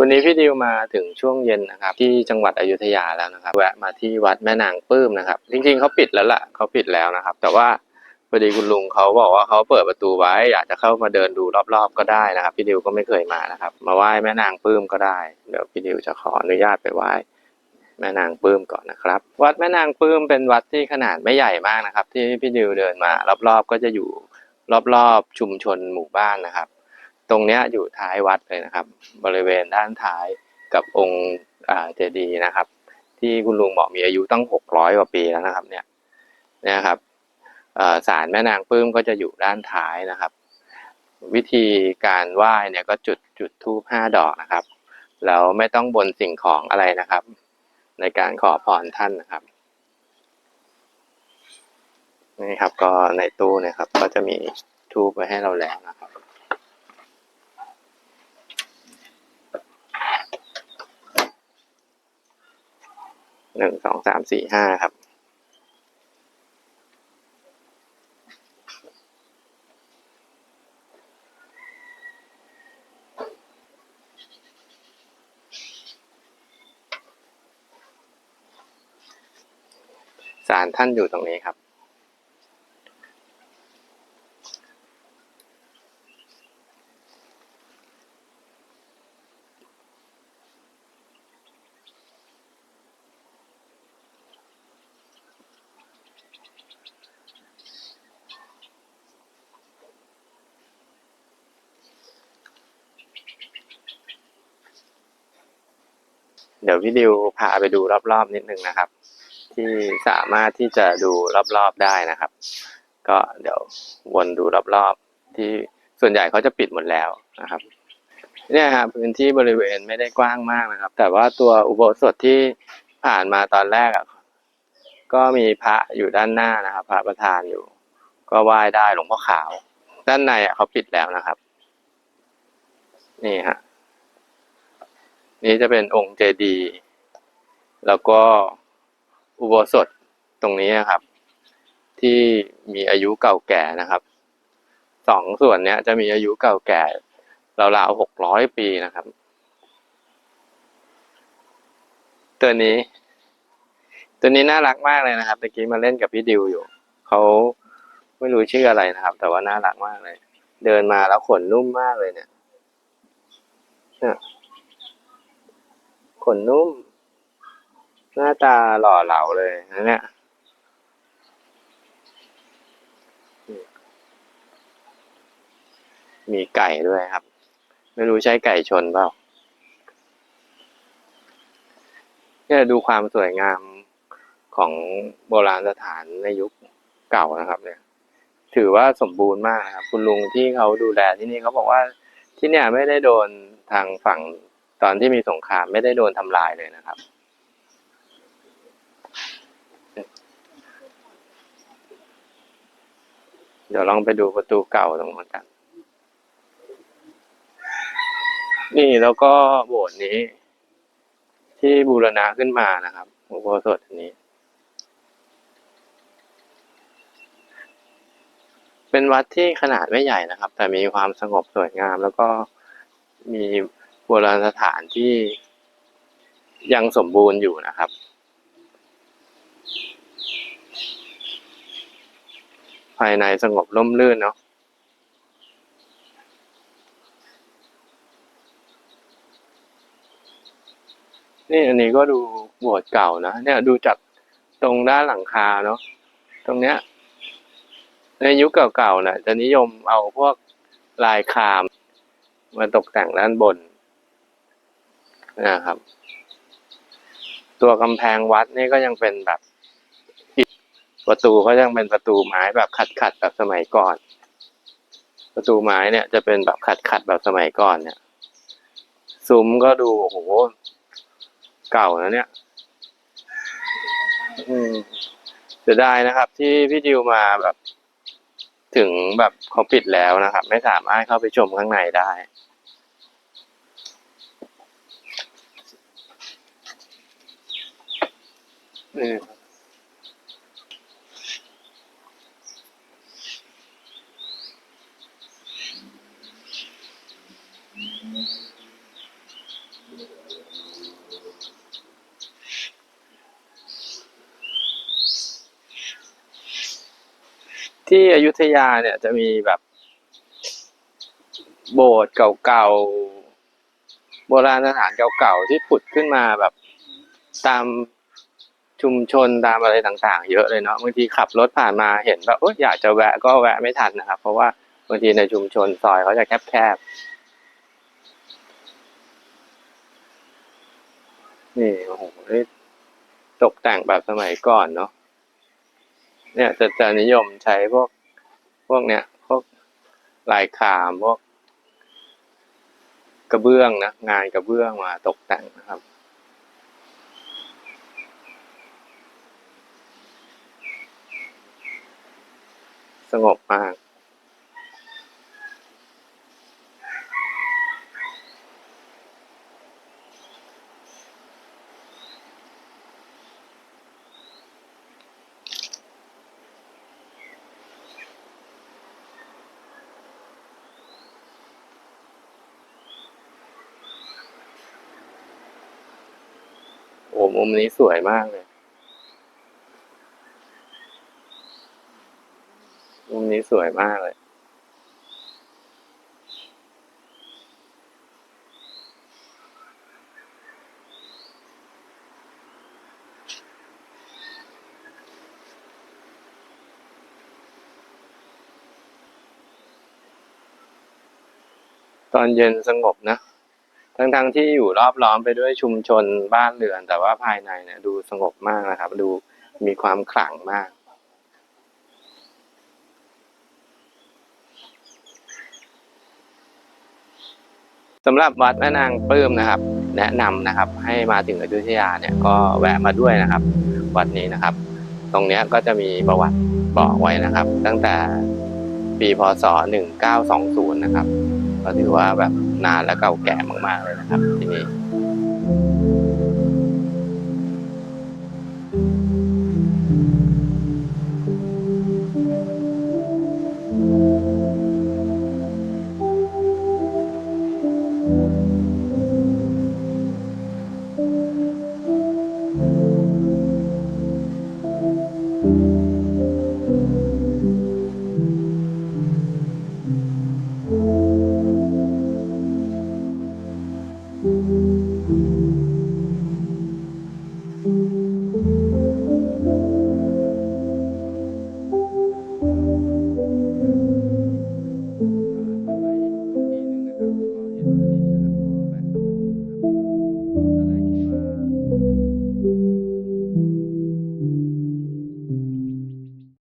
วันนี้พี่ดิวมาถึงช่วงเย็นนะครับที่จังหวัดอยุธยาแล้วนะครับ แวะมาที่วัดแม่นางปลื้มนะครับ จริงๆเขาปิดแล้วล่ะเขาปิดแล้วนะครับ แต่ว่าพอดีคุณลุงเขาบอกว่าเขาเปิดประตูไว้อยากจะเข้ามาเดินดูรอบๆก็ได้นะครับ พี่ดิวก็ไม่เคยมานะครับ มาไหว้แม่นางปลื้มก็ได้เดี๋ยวพี่ดิวจะขออนุญาตไปไหว้แม่นางปลื้มก่อนนะครับ วัดแม่นางปลื้มเป็นวัดที่ขนาดไม่ใหญ่มากนะครับ ที่พี่ดิวเดินมารอบๆก็จะอยู่รอบๆชุมชนหมู่บ้านนะครับ ตรงเนี้ยอยู่ท้ายวัดเลยนะครับ บริเวณด้านท้ายกับองค์เจดีย์นะครับ ที่คุณลุงบอกมีอายุตั้งหกร้อยกว่าปีแล้วนะครับ เนี่ยนี่ยครับศาลแม่นางปื้มก็จะอยู่ด้านท้ายนะครับ วิธีการไหว้เนี่ยก็จุดจุดธูปห้าดอกนะครับ แล้วไม่ต้องบนสิ่งของอะไรนะครับ ในการขอพรท่านนะครับนี่ครับก็ในตู้นะครับ ก็จะมีทูบไว้ให้เราแล้วนะครับ หนึ่งสองสามสี่ห้าครับ สารท่านอยู่ตรงนี้ครับ เดี๋ยวพี่ดิวพาไปดูรอบๆนิดนึงนะครับ ที่สามารถที่จะดูรอบๆได้นะครับ ก็เดี๋ยววนดูรอบๆ ที่ส่วนใหญ่เขาจะปิดหมดแล้วนะครับ เนี่ยครับพื้นที่บริเวณไม่ได้กว้างมากนะครับ แต่ว่าตัวอุโบสถที่ผ่านมาตอนแรกอะก็มีพระอยู่ด้านหน้านะครับ พระประธานอยู่ ก็ไหว้ได้หลวงพ่อขาว ด้านในอะเขาปิดแล้วนะครับ นี่ฮะ นี่จะเป็นองค์เจดีย์แล้วก็อุโบสถตรงนี้นะครับ ที่มีอายุเก่าแก่นะครับสองส่วนเนี้ยจะมีอายุเก่าแก่ราวๆหกร้อยปีนะครับ ตัวนี้ ตัวนี้น่ารักมากเลยนะครับตะกี้มาเล่นกับพี่ดิวอยู่เขาไม่รู้ชื่ออะไรนะครับ แต่ว่าน่ารักมากเลย เดินมาแล้วขนนุ่มมากเลยเนี่ยเนี่ย ขนนุ่ม หน้าตาหล่อเหลาเลยนะเนี่ยมีไก่ด้วยครับ ไม่รู้ใช่ไก่ชนเปล่าเนี่ยดูความสวยงามของโบราณสถานในยุคเก่านะครับ เนี่ย ถือว่าสมบูรณ์มากครับ คุณลุงที่เขาดูแลที่นี่เขาบอกว่าที่เนี่ยไม่ได้โดนทางฝั่ง ตอนที่มีสงครามไม่ได้โดนทำลายเลยนะครับ เดี๋ยวลองไปดูประตูเก่าตรงนั้นกันนี่แล้วก็โบสถ์นี้ ที่บูรณะขึ้นมานะครับอุโบสถอันนี้ เป็นวัดที่ขนาดไม่ใหญ่นะครับ แต่มีความสงบสวยงามแล้วก็มี บราณสถานที่ยังสมบูรณ์อยู่นะครับ ภายในสงบร่มรื่นเนาะนี่อันนี้ก็ดูโบสถ์เก่านะเนี่ยดูจากตรงด้านหลังคาเนาะตรงเนี้ย ในยุคเก่าๆนะ่ะจะนิยมเอาพวกลายคามมาตกแต่งด้านบน นะครับ ตัวกำแพงวัดนี่ก็ยังเป็นแบบประตูก็ยังเป็นประตูไม้แบบขัดๆแบบสมัยก่อน ประตูไม้เนี่ยจะเป็นแบบขัดๆแบบสมัยก่อนเนี่ยซุ้มก็ดูโอ้โหเก่านะเนี่ย อืมเสียดายนะครับ ที่พี่ดิวมาแบบ ถึงแบบเขาปิดแล้วนะครับ ไม่สามารถเข้าไปชมข้างในได้ อืมที่อยุธยาเนี่ยจะมีแบบ โบสถ์เก่าๆ โบราณสถานเก่าๆ ที่ผุดขึ้นมาแบบตาม ชุมชนตามอะไรต่างๆ เยอะเลยเนาะบางทีขับรถผ่านมาเห็นแบบอยากจะแวะก็แวะไม่ทันนะครับ เพราะว่าบางทีในชุมชนซอยเขาจะแคบๆนี่โอ้โหนี่ตกแต่งแบบสมัยก่อนเนาะเนี่ยจะจะนิยมใช้พวกพวกเนี้ยพวกลายขามพวกกระเบื้องนะงานกระเบื้องมาตกแต่งนะครับ สงบมาก โอ้มุมนี้สวยมากเลย มุมนี้สวยมากเลย ตอนเย็นสงบนะ ทั้งๆที่อยู่รอบล้อมไปด้วยชุมชนบ้านเรือน แต่ว่าภายในเนี่ยดูสงบมากนะครับ ดูมีความขลังมาก สำหรับวัดแม่นางปลื้มนะครับ แนะนำนะครับให้มาถึงอยุธยาเนี่ยก็แวะมาด้วยนะครับ วัดนี้นะครับ ตรงนี้ก็จะมีประวัติบอกไว้นะครับ ตั้งแต่ปีพศ 1920 นะครับ ก็ถือว่าแบบนานและเก่าแก่มากๆเลยนะครับที่นี่